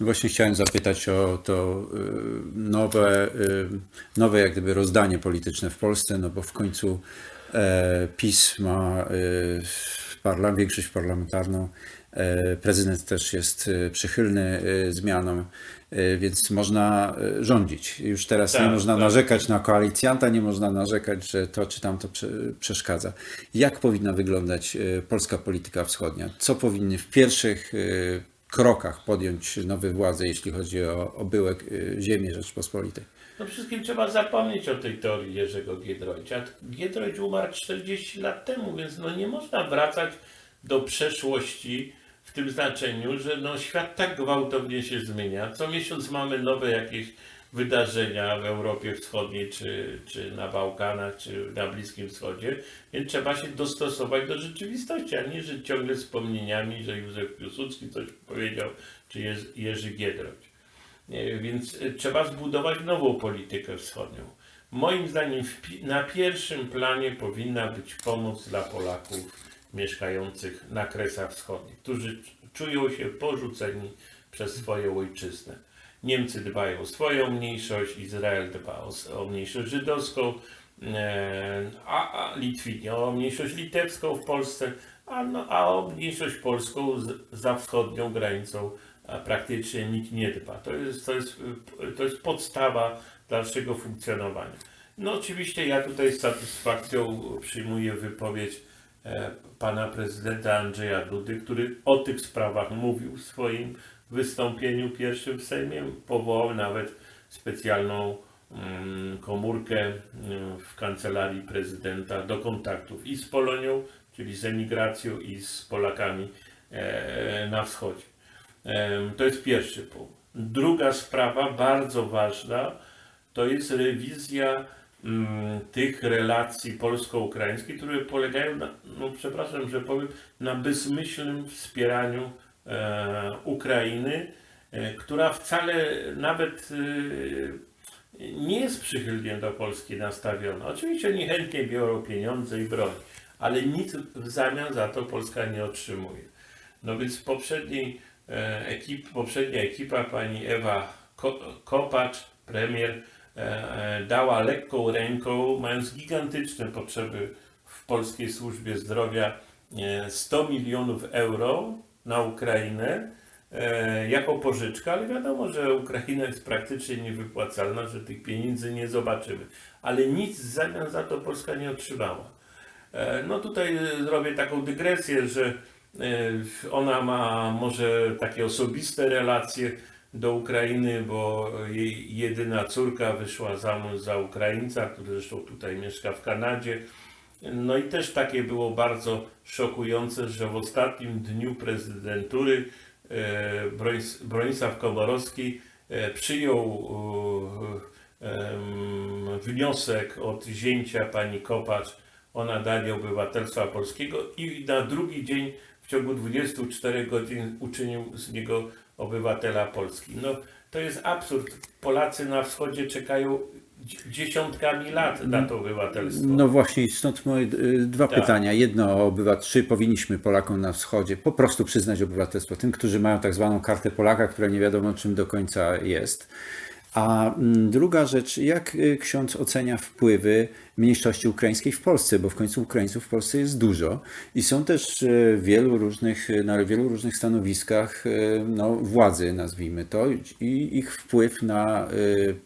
No Właśnie chciałem zapytać o to y, nowe, y, nowe jak gdyby rozdanie polityczne w Polsce, no bo w końcu e, PiS ma y, parla, większość parlamentarną, e, prezydent też jest przychylny zmianom, więc można rządzić. Już teraz nie Tak, można tak. narzekać na koalicjanta, nie można narzekać, że to czy tamto prze, przeszkadza. Jak powinna wyglądać polska polityka wschodnia? Co powinny w pierwszych krokach podjąć nowe władze, jeśli chodzi o obyłek y, ziemi Rzeczpospolitej? No wszystkim trzeba zapomnieć o tej teorii Jerzego Giedroycia. Giedroyć umarł 40 lat temu, więc no nie można wracać do przeszłości w tym znaczeniu, że no świat tak gwałtownie się zmienia. Co miesiąc mamy nowe jakieś wydarzenia w Europie Wschodniej, czy, czy na Bałkanach, czy na Bliskim Wschodzie, więc trzeba się dostosować do rzeczywistości, a nie żyć ciągle wspomnieniami, że Józef Piłsudski coś powiedział, czy Jerzy- Jerzy Giedroyć. Nie, Więc y, trzeba zbudować nową politykę wschodnią. Moim zdaniem na pierwszym planie powinna być pomoc dla Polaków mieszkających na Kresach Wschodnich, którzy czują się porzuceni przez swoją ojczyznę. Niemcy dbają o swoją mniejszość, Izrael dba o, o mniejszość żydowską, e, a, a Litwini o mniejszość litewską w Polsce, a, no, a o mniejszość polską z, za wschodnią granicą praktycznie nikt nie dba. To jest, to, jest, to jest podstawa dalszego funkcjonowania. No oczywiście ja tutaj z satysfakcją przyjmuję wypowiedź e, pana prezydenta Andrzeja Dudy, który o tych sprawach mówił w swoim wystąpieniu pierwszym w Sejmie. Powołał nawet specjalną mm, komórkę mm, w kancelarii prezydenta do kontaktów i z Polonią, czyli z emigracją, i z Polakami e, na wschodzie. To jest pierwszy punkt. Druga sprawa, bardzo ważna, to jest rewizja mm, tych relacji polsko-ukraińskich, które polegają na, no przepraszam, że powiem, na bezmyślnym wspieraniu Ukrainy, e, która wcale nawet e, nie jest przychylnie do Polski nastawiona. Oczywiście oni chętnie biorą pieniądze i broń, ale nic w zamian za to Polska nie otrzymuje. No więc poprzedniej e, ekip, poprzednia ekipa, pani Ewa Ko- Kopacz, premier, e, e, dała lekką ręką, mając gigantyczne potrzeby w polskiej służbie zdrowia, e, 100 milionów euro na Ukrainę e, jako pożyczka, ale wiadomo, że Ukraina jest praktycznie niewypłacalna, że tych pieniędzy nie zobaczymy. Ale nic w zamian za to Polska nie otrzymała. E, No tutaj e, zrobię taką dygresję, że ona ma może takie osobiste relacje do Ukrainy, bo jej jedyna córka wyszła za mąż za Ukraińca, który zresztą tutaj mieszka w Kanadzie. No i też takie było bardzo szokujące, że w ostatnim dniu prezydentury e, Bronis- Bronisław Komorowski e, przyjął e, wniosek od zięcia pani Kopacz o nadanie obywatelstwa polskiego i na drugi dzień w ciągu 24 godzin uczynił z niego obywatela Polski. No to jest absurd. Polacy na wschodzie czekają dziesiątkami lat na to obywatelstwo. No właśnie, stąd moje y, dwa Tak. pytania. Jedno o czy powinniśmy Polakom na wschodzie po prostu przyznać obywatelstwo tym, którzy mają tak zwaną kartę Polaka, która nie wiadomo czym do końca jest. A mm, druga rzecz, jak y, ksiądz ocenia wpływy mniejszości ukraińskiej w Polsce, bo w końcu Ukraińców w Polsce jest dużo i są też y, wielu różnych, y, na wielu różnych stanowiskach no, władzy, nazwijmy to, i ich wpływ na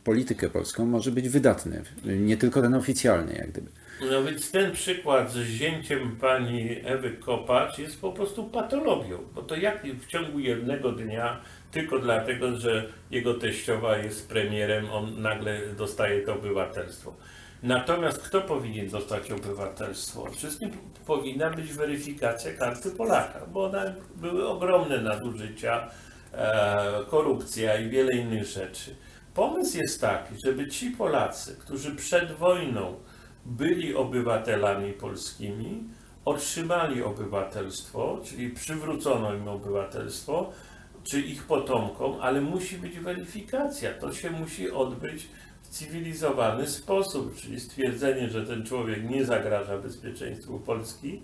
politykę polską może być wydatny, nie tylko ten oficjalny, jak gdyby. No więc ten przykład z zięciem pani Ewy Kopacz jest po prostu patologią. Bo to jak w ciągu jednego dnia, tylko dlatego, że jego teściowa jest premierem, on nagle dostaje to obywatelstwo. Natomiast kto powinien dostać obywatelstwo? Wszystkim powinna być weryfikacja karty Polaka, bo one były ogromne nadużycia, e, korupcja i wiele innych rzeczy. Pomysł jest taki, żeby ci Polacy, którzy przed wojną byli obywatelami polskimi, otrzymali obywatelstwo, czyli przywrócono im obywatelstwo, czy ich potomkom, ale musi być weryfikacja. To się musi odbyć w cywilizowany sposób, czyli stwierdzenie, że ten człowiek nie zagraża bezpieczeństwu Polski,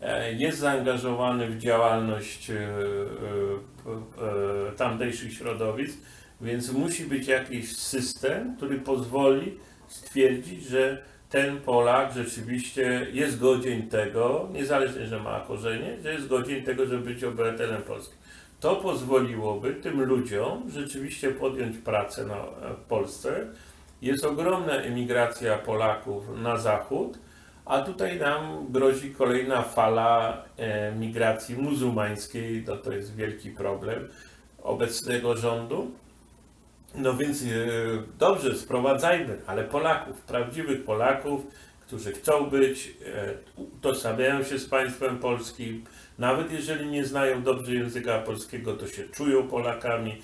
e, jest zaangażowany w działalność e, e, tamtejszych środowisk, więc musi być jakiś system, który pozwoli stwierdzić, że ten Polak rzeczywiście jest godzien tego, niezależnie, że ma korzenie, że jest godzien tego, żeby być obywatelem polskim. To pozwoliłoby tym ludziom rzeczywiście podjąć pracę na, w Polsce. Jest ogromna emigracja Polaków na zachód, a tutaj nam grozi kolejna fala e, migracji muzułmańskiej. No to jest wielki problem obecnego rządu. No więc e, dobrze, sprowadzajmy, ale Polaków, prawdziwych Polaków, którzy chcą być, e, utożsamiają się z państwem polskim, nawet jeżeli nie znają dobrze języka polskiego, to się czują Polakami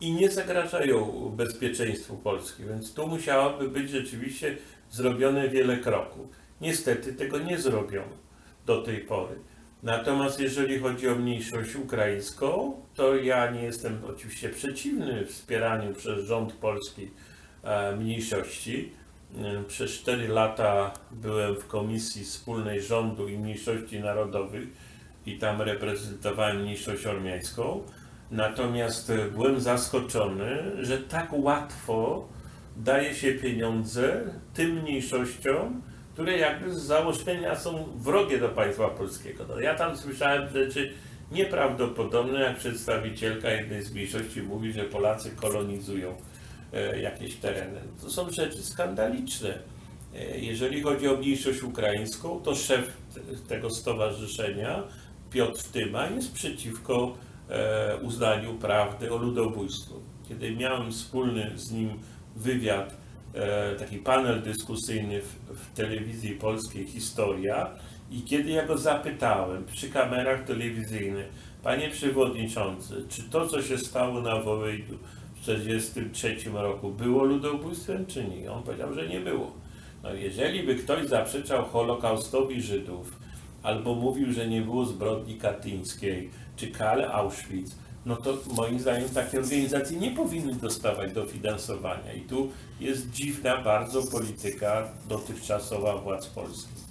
i nie zagrażają bezpieczeństwu Polski. Więc tu musiałoby być rzeczywiście zrobione wiele kroków. Niestety tego nie zrobiono do tej pory. Natomiast jeżeli chodzi o mniejszość ukraińską, to ja nie jestem oczywiście przeciwny wspieraniu przez rząd polski e, mniejszości. E, Przez 4 lata byłem w Komisji Wspólnej Rządu i Mniejszości Narodowych i tam reprezentowałem mniejszość ormiańską. Natomiast e, byłem zaskoczony, że tak łatwo daje się pieniądze tym mniejszościom, które jakby z założenia są wrogie do państwa polskiego. No, ja tam słyszałem rzeczy nieprawdopodobne, jak przedstawicielka jednej z mniejszości mówi, że Polacy kolonizują e, jakieś tereny. To są rzeczy skandaliczne. E, Jeżeli chodzi o mniejszość ukraińską, to szef te- tego stowarzyszenia, Piotr Tyma, jest przeciwko e, uznaniu prawdy o ludobójstwo. Kiedy miałem wspólny z nim wywiad, taki panel dyskusyjny w, w telewizji polskiej Historia i kiedy ja go zapytałem przy kamerach telewizyjnych, panie przewodniczący, czy to, co się stało na Wołyniu w 1943 roku było ludobójstwem, czy nie? On powiedział, że nie było. No jeżeli by ktoś zaprzeczał Holokaustowi Żydów, albo mówił, że nie było zbrodni katyńskiej, czy kal Auschwitz, no to moim zdaniem takie organizacje nie powinny dostawać dofinansowania. I tu jest dziwna bardzo polityka dotychczasowa władz polskich.